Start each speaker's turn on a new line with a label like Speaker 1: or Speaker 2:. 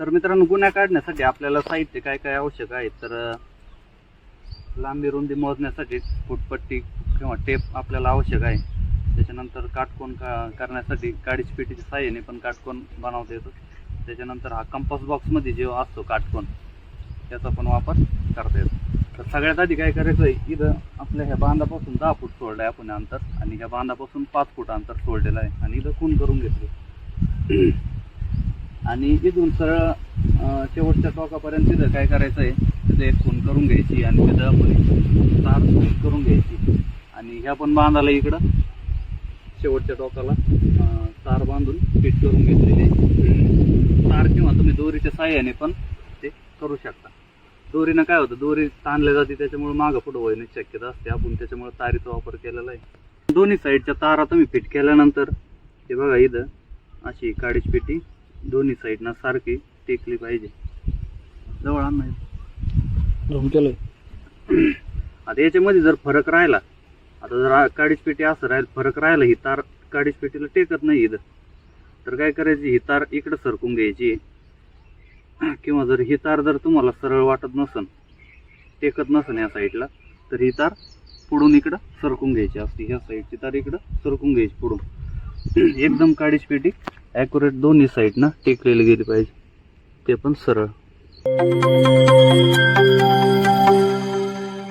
Speaker 1: तर मित्रांनो गुन्हा काढण्यासाठी आपल्याला साहित्य काय काय आवश्यक आहे? तर लांबी रुंदी मोजण्यासाठी फुटपट्टी किंवा टेप आपल्याला आवश्यक आहे. त्याच्यानंतर काटकोन का करण्यासाठी काडीची पेटीच्या साह्याने पण काटकोन बनवता येतो. त्याच्यानंतर हा कंपास बॉक्समध्ये जो असतो काटकोन त्याचा पण वापर करता येतो. तर सगळ्यात आधी काय करायचं आहे? इथं आपल्या ह्या बांधापासून दहा फूट सोडलं आहे आपण अंतर आणि ह्या बांधापासून पाच फूट अंतर सोडलेलं आहे. आणि इथं खून करून घेतलं. आणि इथून सरळ शेवटच्या चौकापर्यंत तिथं काय करायचं आहे तिथं एक खून करून घ्यायची आणि तिथं आपण एक तार खून करून घ्यायची. आणि ह्या पण बांधाला इकडं शेवटच्या टोकाला तार बांधून फिट करून घेतलेली आहे. तार किंवा तुम्ही दोरीच्या साह्याने पण ते करू शकता. दोरीनं काय होतं दोरी ताणल्या जाते त्याच्यामुळे मागं पुढं होण्याची शक्यता असते. आपण त्याच्यामुळे तारीचा वापर केलेला आहे. दोन्ही साईडच्या तारा तुम्ही फिट केल्यानंतर हे बघा इथं अशी काडीच पेटी दोन्ही साईडनं सारखी टेकली पाहिजे. जवळ आण नाही. आता याच्यामध्ये जर फरक राहिला आता जर काडीच पेटी असं राहील फरक राहिला ही तार काडीच पेटीला टेकत नाही इथं. तर काय करायची ही तार इकडं सरकून घ्यायची. किंवा जर ही तार जर तुम्हाला सरळ वाटत नसन टेकत नसन या साईडला तर ही तार पुढून इकडं सरकून घ्यायची असते. ह्या साईडची तार इकडं सरकून घ्यायची पुढून. एकदम काडीच पेटी ॲक्युरेट दोन्ही साईडनं टेकलेली गेली पाहिजे. ते पण सरळ.